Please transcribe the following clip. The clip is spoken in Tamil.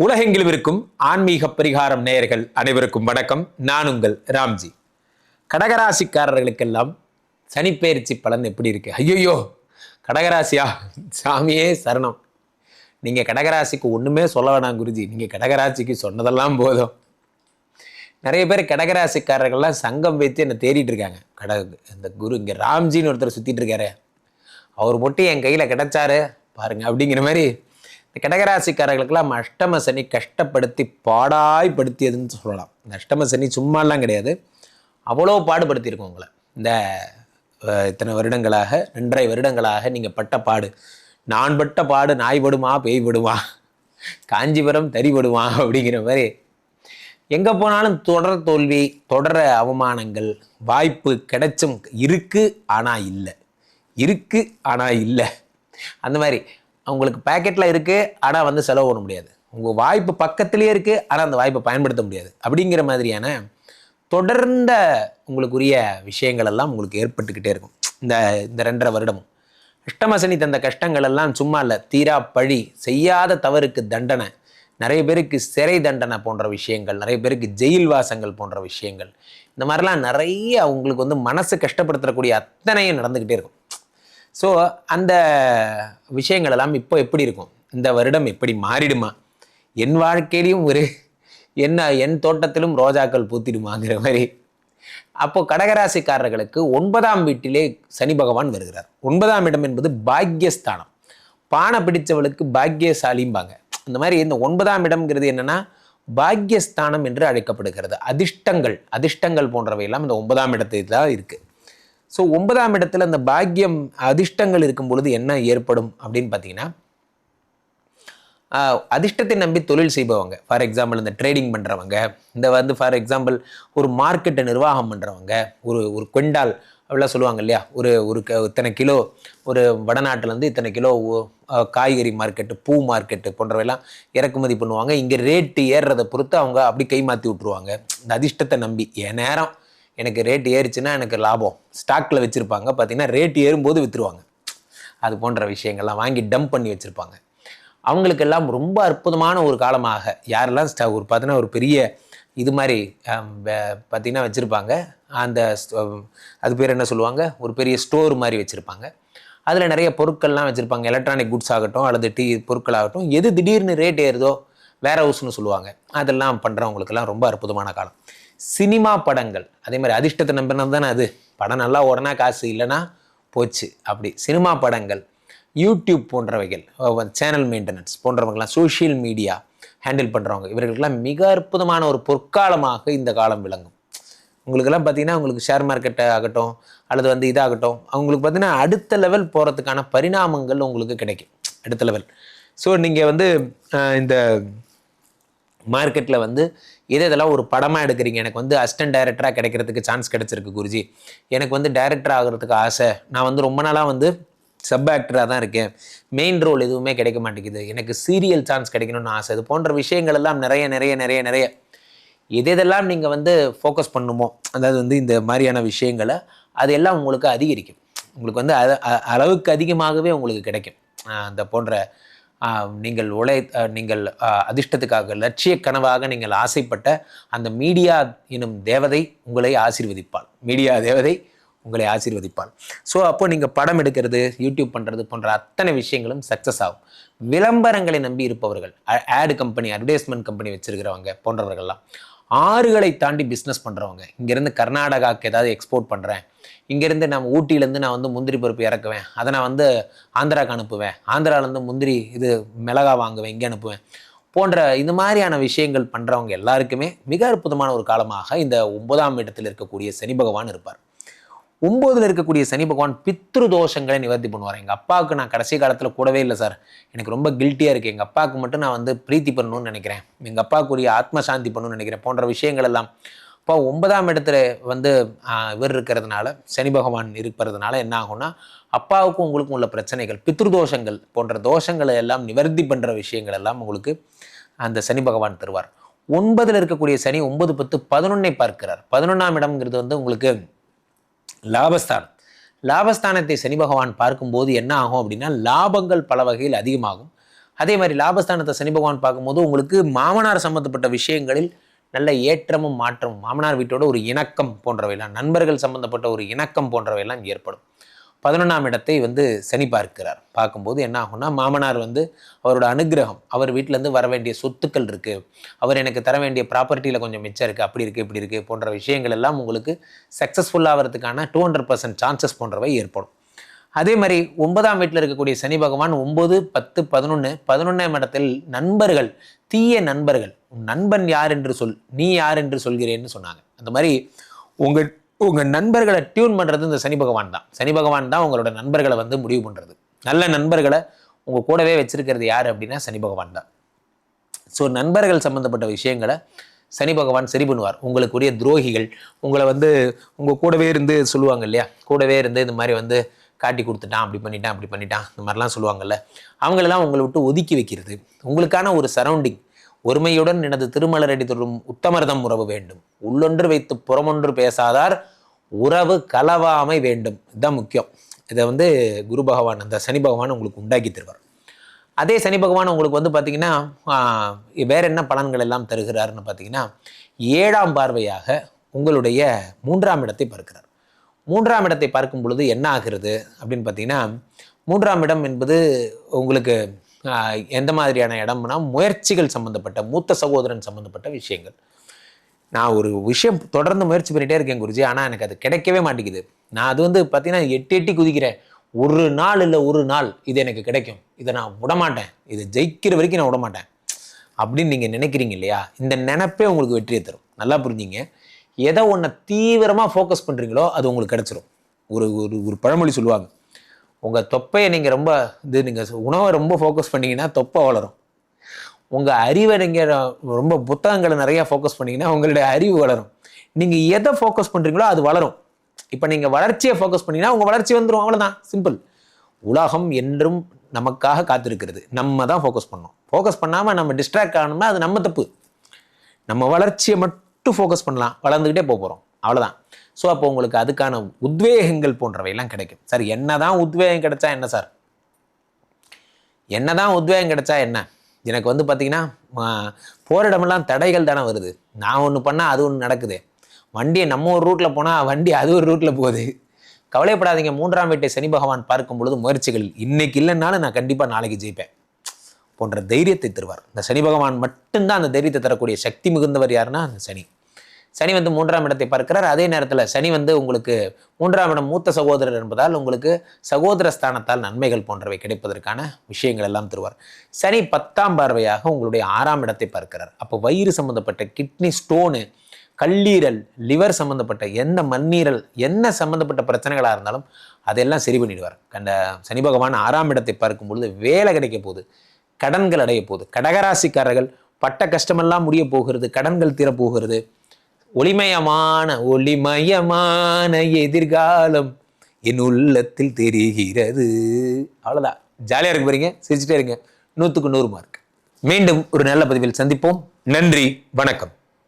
உலகெங்கிலும் இருக்கும் ஆன்மீக பரிகாரம் நேயர்கள் அனைவருக்கும் வணக்கம். நான் உங்கள் ராம்ஜி. கடகராசிக்காரர்களுக்கெல்லாம் சனிப்பெயர்ச்சி பலன் எப்படி இருக்கு? ஐயோ கடகராசியா? சாமியே சரணம். நீங்கள் கடகராசிக்கு ஒன்றுமே சொல்ல வேணாம் குருஜி. நீங்கள் கடகராசிக்கு சொன்னதெல்லாம் போதும். நிறைய பேர் கடகராசிக்காரர்கள்லாம் சங்கம் வைத்து என்னை தேடிட்டு இருக்காங்க. கட இந்த குரு இங்கே ராம்ஜின்னு ஒருத்தர் சுற்றிட்டு இருக்காரு. அவர் மட்டும் என் கையில் கிடைச்சாரு. பாருங்க அப்படிங்கிற மாதிரி இந்த கடகராசிக்காரர்களுக்கெல்லாம் அஷ்டம சனி கஷ்டப்படுத்தி பாடாய்படுத்தியதுன்னு சொல்லலாம். இந்த அஷ்டம சனி சும்மாலாம் கிடையாது. அவ்வளோ பாடுபடுத்தியிருக்கோம் உங்களை. இந்த இத்தனை வருடங்களாக ரெண்டரை வருடங்களாக நீங்கள் பட்ட பாடு. நான் பட்ட பாடு நாய் படுமா பேய் படுமா காஞ்சிபுரம் தறிபடுமா அப்படிங்கிற மாதிரி. எங்கே போனாலும் தொடர் தோல்வி தொடர அவமானங்கள் வாய்ப்பு கிடைச்சும் இருக்கு ஆனால் இல்லை. இருக்குது ஆனால் இல்லை. அந்த மாதிரி. உங்களுக்கு பேக்கெட்டில் இருக்குது ஆனால் வந்து செலவு பண்ண முடியாது. உங்கள் வாய்ப்பு பக்கத்துலேயே இருக்குது ஆனால் அந்த வாய்ப்பை பயன்படுத்த முடியாது. அப்படிங்கிற மாதிரியான தொடர்ந்த உங்களுக்குரிய விஷயங்கள் எல்லாம் உங்களுக்கு ஏற்பட்டுக்கிட்டே இருக்கும். இந்த இந்த ரெண்டரை வருடமும். அஷ்டமசனி தந்த கஷ்டங்கள் எல்லாம் சும்மா இல்லை தீரா பழி செய்யாத தவறுக்கு தண்டனை நிறைய பேருக்கு சிறை தண்டனை போன்ற விஷயங்கள் நிறைய பேருக்கு ஜெயில் வாசங்கள் போன்ற விஷயங்கள் இந்த மாதிரிலாம் நிறைய உங்களுக்கு வந்து மனசு கஷ்டப்படுத்தக்கூடிய அத்தனையும் நடந்துக்கிட்டே இருக்கும். ஸோ அந்த விஷயங்கள் எல்லாம் இப்போ எப்படி இருக்கும்? இந்த வருடம் எப்படி மாறிடுமா? என் வாழ்க்கையிலையும் ஒரு என்ன என் தோட்டத்திலும் ரோஜாக்கள் பூத்திடுமாங்கிற மாதிரி. அப்போது கடகராசிக்காரர்களுக்கு ஒன்பதாம் வீட்டிலே சனி பகவான் வருகிறார். ஒன்பதாம் இடம் என்பது பாக்யஸ்தானம். பானை பிடித்தவளுக்கு பாக்யசாலிம்பாங்க. இந்த மாதிரி இந்த ஒன்பதாம் இடம்ங்கிறது என்னென்னா பாக்யஸ்தானம் என்று அழைக்கப்படுகிறது. அதிர்ஷ்டங்கள் அதிர்ஷ்டங்கள் போன்றவையெல்லாம் இந்த ஒன்பதாம் இடத்துல தான் இருக்குது ஸோ ஒன்பதாம் இடத்துல அந்த பாக்கியம் அதிர்ஷ்டங்கள் இருக்கும் பொழுது என்ன ஏற்படும் அப்படின்னு பார்த்தீங்கன்னா அதிர்ஷ்டத்தை நம்பி தொழில் செய்பவங்க. ஃபார் எக்ஸாம்பிள் இந்த ட்ரேடிங் பண்ணுறவங்க இந்த வந்து ஃபார் எக்ஸாம்பிள் ஒரு மார்க்கெட்டை நிர்வாகம் பண்ணுறவங்க ஒரு ஒரு குவிண்டால் அப்படிலாம் சொல்லுவாங்க இல்லையா? ஒரு ஒரு க இத்தனை கிலோ ஒரு வடநாட்டிலேருந்து இத்தனை கிலோ காய்கறி மார்க்கெட்டு பூ மார்க்கெட்டு போன்றவையெல்லாம் இறக்குமதி பண்ணுவாங்க. இங்கே ரேட்டு ஏறுறதை பொறுத்து அவங்க அப்படி கை மாற்றி விட்ருவாங்க இந்த அதிர்ஷ்டத்தை நம்பி. என் நேரம்? எனக்கு ரேட் ஏறிச்சுன்னா எனக்கு லாபம். ஸ்டாக்கில் வச்சுருப்பாங்க. பார்த்தீங்கன்னா ரேட் ஏறும்போது விற்றுருவாங்க அது போன்ற விஷயங்கள்லாம் வாங்கி டம்ப் பண்ணி வச்சுருப்பாங்க. அவங்களுக்கெல்லாம் ரொம்ப அற்புதமான ஒரு காலமாக யாரெல்லாம் ஸ்ட ஒரு பார்த்தீங்கன்னா ஒரு பெரிய இது மாதிரி பார்த்திங்கன்னா வச்சுருப்பாங்க. அந்த அது பேர் என்ன சொல்லுவாங்க? ஒரு பெரிய ஸ்டோர் மாதிரி வச்சுருப்பாங்க. அதில் நிறைய பொருட்கள்லாம் வச்சுருப்பாங்க. எலக்ட்ரானிக் குட்ஸ் ஆகட்டும் அல்லது டீ பொருட்கள் ஆகட்டும். எது திடீர்னு ரேட் ஏறுதோ வேற ஹவுஸ்னு சொல்லுவாங்க. அதெல்லாம் பண்ணுறவங்களுக்கெல்லாம் ரொம்ப அற்புதமான காலம். சினிமா படங்கள். அதே மாதிரி அதிர்ஷ்டத்தை நம்பினது தானே அது? படம் நல்லா உடனே காசு இல்லைன்னா போச்சு. அப்படி சினிமா படங்கள் யூடியூப் போன்றவைகள் சேனல் மெயின்டெனன்ஸ் போன்றவங்கெல்லாம் சோஷியல் மீடியா ஹேண்டில் பண்ணுறவங்க இவர்களுக்கெல்லாம் மிக அற்புதமான ஒரு பொற்காலமாக இந்த காலம் விளங்கும். உங்களுக்கெல்லாம் பார்த்தீங்கன்னா உங்களுக்கு ஷேர் மார்க்கெட்டை ஆகட்டும் அல்லது வந்து இதாகட்டும் அவங்களுக்கு பார்த்தீங்கன்னா அடுத்த லெவல் போகிறதுக்கான பரிணாமங்கள் உங்களுக்கு கிடைக்கும். அடுத்த லெவல் ஸோ நீங்கள் வந்து இந்த மார்க்கெட்டில் வந்து இதே இதெல்லாம் ஒரு படமாக எடுக்கிறீங்க. எனக்கு வந்து அசிஸ்டன்ட் டைரக்டராக கிடைக்கிறதுக்கு சான்ஸ் கிடைச்சிருக்கு குருஜி. எனக்கு வந்து டைரக்டர் ஆகிறதுக்கு ஆசை. நான் வந்து ரொம்ப நாளாக வந்து சப் ஆக்டராக தான் இருக்கேன். மெயின் ரோல் எதுவுமே கிடைக்க மாட்டேங்குது. எனக்கு சீரியல் சான்ஸ் கிடைக்கணும்னு ஆசை. இது போன்ற விஷயங்கள் எல்லாம் நிறைய நிறைய நிறைய நிறைய. எது எதெல்லாம் நீங்கள் வந்து ஃபோக்கஸ் பண்ணுமோ? அதாவது வந்து இந்த மாதிரியான விஷயங்களை அது எல்லாம் உங்களுக்கு அதிகரிக்கும். உங்களுக்கு வந்து அளவுக்கு அதிகமாகவே உங்களுக்கு கிடைக்கும். அந்த போன்ற நீங்கள் உழை நீங்கள் அதிர்ஷ்டத்துக்காக லட்சிய கனவாக நீங்கள் ஆசைப்பட்ட அந்த மீடியா எனும் தேவதை உங்களை ஆசீர்வதிப்பாள். மீடியா தேவதை உங்களை ஆசீர்வதிப்பாள். ஸோ அப்போ நீங்கள் படம் எடுக்கிறது யூடியூப் பண்ணுறது போன்ற அத்தனை விஷயங்களும் சக்ஸஸ் ஆகும். விளம்பரங்களை நம்பி இருப்பவர்கள் ஆடு கம்பெனி அட்வர்டைஸ்மெண்ட் கம்பெனி வச்சிருக்கிறவங்க போன்றவர்கள்லாம். ஆறுகளை தாண்டி பிஸ்னஸ் பண்ணுறவங்க இங்கேருந்து கர்நாடகாவுக்கு ஏதாவது எக்ஸ்போர்ட் பண்ணுறேன் இங்கேருந்து நான் ஊட்டியிலேருந்து நான் வந்து முந்திரி பருப்பு இறக்குவேன். அதை நான் வந்து ஆந்திராவுக்கு அனுப்புவேன். ஆந்திராலேருந்து முந்திரி இது மிளகா வாங்குவேன் இங்கே அனுப்புவேன். போன்ற இந்த மாதிரியான விஷயங்கள் பண்ணுறவங்க எல்லாருக்குமே மிக அற்புதமான ஒரு காலமாக இந்த ஒன்பதாம் இடத்தில் இருக்கக்கூடிய சனி பகவான் இருப்பார். ஒம்போதில் இருக்கக்கூடிய சனி பகவான் பித்ரு தோஷங்களை நிவர்த்தி பண்ணுவார். எங்கள் அப்பாவுக்கு நான் கடைசி காலத்தில் கூடவே இல்லை சார். எனக்கு ரொம்ப கில்ட்டியாக இருக்குது எங்கள் அப்பாவுக்கு மட்டும் நான் வந்து பிரீத்தி பண்ணணும்னு நினைக்கிறேன். எங்கள் அப்பாவுக்குரிய ஆத்ம சாந்தி பண்ணணும்னு நினைக்கிறேன். போன்ற விஷயங்கள் எல்லாம். இப்போ ஒன்பதாம் இடத்துல வந்து இவர் இருக்கிறதுனால சனி பகவான் இருக்கிறதுனால என்ன ஆகும்னா அப்பாவுக்கும் உங்களுக்கும் உள்ள பிரச்சனைகள் பித்ருதோஷங்கள் போன்ற தோஷங்களை எல்லாம் நிவர்த்தி பண்ணுற விஷயங்கள் எல்லாம் உங்களுக்கு அந்த சனி பகவான் தருவார். ஒன்பதில் இருக்கக்கூடிய சனி ஒன்பது பத்து பதினொன்னை பார்க்கிறார். பதினொன்றாம் இடம்ங்கிறது வந்து உங்களுக்கு லாபஸ்தானம். லாபஸ்தானத்தை சனி பகவான் பார்க்கும்போது என்ன ஆகும் அப்படின்னா லாபங்கள் பல வகையில் அதிகமாகும். அதே மாதிரி லாபஸ்தானத்தை சனி பகவான் பார்க்கும்போது உங்களுக்கு மாமனார் சம்பந்தப்பட்ட விஷயங்களில் நல்ல ஏற்றமும் மாற்றமும் மாமனார் வீட்டோட ஒரு இணக்கம் போன்றவையெல்லாம் நண்பர்கள் சம்பந்தப்பட்ட ஒரு இணக்கம் போன்றவையெல்லாம் ஏற்படும். பதினொன்றாம் இடத்தை வந்து சனி பார்க்கிறார். பார்க்கும்போது என்ன ஆகும்னா மாமனார் வந்து அவரோட அனுகிரகம் அவர் வீட்டிலேருந்து வர வேண்டிய சொத்துக்கள் இருக்குது அவர் எனக்கு தர வேண்டிய ப்ராப்பர்ட்டியில் கொஞ்சம் மிச்சம் இருக்குது அப்படி இருக்குது இப்படி இருக்குது போன்ற விஷயங்கள் எல்லாம் உங்களுக்கு சக்ஸஸ்ஃபுல் ஆகிறதுக்கான டூ ஹண்ட்ரட் பர்சன்ட் சான்சஸ் போன்றவை ஏற்படும். அதே மாதிரி ஒன்பதாம் வீட்டில் இருக்கக்கூடிய சனி பகவான் ஒம்பது பத்து பதினொன்று பதினொன்றாம் இடத்தில் நண்பர்கள் தீய நண்பர்கள் உன் நண்பன் யார் என்று சொல் நீ யார் என்று சொல்கிறேன்னு சொன்னாங்க. அந்த மாதிரி உங்கள் உங்கள் நண்பர்களை டியூன் பண்ணுறது இந்த சனி பகவான் தான். சனி பகவான் தான் உங்களோட நண்பர்களை வந்து முடிவு பண்ணுறது நல்ல நண்பர்களை உங்கள் கூடவே வச்சுருக்கிறது யார் அப்படின்னா சனி பகவான் தான். ஸோ நண்பர்கள் சம்மந்தப்பட்ட விஷயங்களை சனி பகவான் சரி பண்ணுவார். உங்களுக்குரிய துரோகிகள் உங்களை வந்து உங்கள் கூடவே இருந்து சொல்லுவாங்க இல்லையா? கூடவே இருந்து இந்த மாதிரி வந்து காட்டி கொடுத்துட்டான் அப்படி பண்ணிட்டான் அப்படி பண்ணிட்டான் இந்த மாதிரிலாம் சொல்லுவாங்கல்ல. அவங்களெல்லாம் உங்களை விட்டு ஒதுக்கி வைக்கிறது. உங்களுக்கான ஒரு சரௌண்டிங் ஒருமையுடன் எனது திருமலரடி தொடும் உத்தமர்தம் உறவு வேண்டும். உள்ளொன்று வைத்து புறமொன்று பேசாதார் உறவு கலவாமை வேண்டும். இதுதான் முக்கியம். இதை வந்து குரு பகவான் அந்த சனி பகவான் உங்களுக்கு உண்டாக்கி தருவார். அதே சனி பகவான் உங்களுக்கு வந்து பார்த்தீங்கன்னா ஆஹ், வேற என்ன பலன்கள் எல்லாம் தருகிறாருன்னு பார்த்தீங்கன்னா ஏழாம் பார்வையாக உங்களுடைய மூன்றாம் இடத்தை பார்க்கிறார். மூன்றாம் இடத்தை பார்க்கும் பொழுது என்ன ஆகிறது அப்படின்னு பார்த்தீங்கன்னா மூன்றாம் இடம் என்பது உங்களுக்கு எந்த மாதிரியான இடம்னா முயற்சிகள் சம்பந்தப்பட்ட மூத்த சகோதரன் சம்பந்தப்பட்ட விஷயங்கள். நான் ஒரு விஷயம் தொடர்ந்து முயற்சி பண்ணிட்டே இருக்கேன் குருஜி ஆனால் எனக்கு அது கிடைக்கவே மாட்டேங்குது. நான் அது வந்து பார்த்தீங்கன்னா எட்டி எட்டி குதிக்கிறேன். ஒரு நாள் இல்லை ஒரு நாள் இது எனக்கு கிடைக்கும். இதை நான் விடமாட்டேன். இதை ஜெயிக்கிற வரைக்கும் நான் விடமாட்டேன். அப்படின்னு நீங்கள் நினைக்கிறீங்க இல்லையா? இந்த நினப்பே உங்களுக்கு வெற்றியை தரும். நல்லா புரிஞ்சிங்க. எதை ஒன்றை தீவிரமாக ஃபோக்கஸ் பண்ணுறீங்களோ அது உங்களுக்கு கிடச்சிரும். ஒரு ஒரு ஒரு பழமொழி சொல்லுவாங்க. உங்கள் தொப்பையை நீங்கள் ரொம்ப இது நீங்கள் உணவை ரொம்ப ஃபோக்கஸ் பண்ணீங்கன்னா தொப்பை வளரும். உங்கள் அறிவை நீங்கள் ரொம்ப புத்தகங்களை நிறையா ஃபோக்கஸ் பண்ணீங்கன்னா உங்களுடைய அறிவு வளரும். நீங்கள் எதை ஃபோக்கஸ் பண்ணுறீங்களோ அது வளரும். இப்போ நீங்கள் வளர்ச்சியை ஃபோக்கஸ் பண்ணீங்கன்னா உங்கள் வளர்ச்சி வந்துடும் அவ்வளோதான் சிம்பிள் உலகம் என்றும் நமக்காக காத்திருக்கிறது. நம்ம தான் ஃபோக்கஸ் பண்ணோம் ஃபோக்கஸ் பண்ணாமல் நம்ம டிஸ்ட்ராக்ட் ஆகணும்னா அது நம்ம தப்பு. நம்ம வளர்ச்சியை மட்டும் ஃபோக்கஸ் பண்ணலாம். வளர்ந்துக்கிட்டே போக போகிறோம் அவ்வளோதான் ஸோ அப்போ உங்களுக்கு அதுக்கான உத்வேகங்கள் போன்றவையெல்லாம் கிடைக்கும். சார் என்னதான் உத்வேகம் கிடைச்சா என்ன சார்? என்ன தான் உத்வேகம் கிடைச்சா என்ன? எனக்கு வந்து பார்த்திங்கன்னா போகிற இடமெல்லாம் தடைகள் தானே வருது. நான் ஒன்று பண்ணால் அது ஒன்று நடக்குது. வண்டியை நம்ம ஒரு ரூட்டில் போனால் வண்டி அது ஒரு ரூட்டில் போகுது. கவலைப்படாதீங்க. மூன்றாம் வீட்டை சனி பகவான் பார்க்கும் பொழுது முயற்சிகள். இன்னைக்கு இல்லைன்னாலும் நான் கண்டிப்பாக நாளைக்கு ஜெயிப்பேன். போன்ற தைரியத்தை தருவார். இந்த சனி பகவான் மட்டும்தான் அந்த தைரியத்தை தரக்கூடிய சக்தி மிகுந்தவர் யாருன்னா அந்த சனி. சனி வந்து மூன்றாம் இடத்தை பார்க்கிறார். அதே நேரத்தில் சனி வந்து உங்களுக்கு மூன்றாம் இடம் மூத்த சகோதரர் என்பதால் உங்களுக்கு சகோதர ஸ்தானத்தால் நன்மைகள் போன்றவை கிடைப்பதற்கான விஷயங்கள் எல்லாம் தருவார். சனி பத்தாம் பார்வையாக உங்களுடைய ஆறாம் இடத்தை பார்க்கிறார். அப்போ வயிறு சம்பந்தப்பட்ட கிட்னி ஸ்டோனு கல்லீரல் லிவர் சம்பந்தப்பட்ட எந்த மண்ணீரல் என்ன சம்பந்தப்பட்ட பிரச்சனைகளாக இருந்தாலும் அதெல்லாம் சரி பண்ணிடுவார். கண்ட சனி பகவான் ஆறாம் இடத்தை பார்க்கும் பொழுது வேலை கிடைக்க போகுது கடன்கள் அடைய போகுது. கடகராசிக்காரர்கள் பட்ட கஷ்டமெல்லாம் முடிய போகிறது கடன்கள் தீரப்போகிறது ஒளிமயமான ஒளிமயமான எதிர்காலம் என் உள்ளத்தில் தெரிகிறது. அவ்வளோதான் ஜாலியாக இருக்க போறீங்க சிரிச்சுட்டே இருங்க. நூற்றுக்கு நூறு மார்க் மீண்டும் ஒரு நல்ல பதிவில் சந்திப்போம். நன்றி வணக்கம்.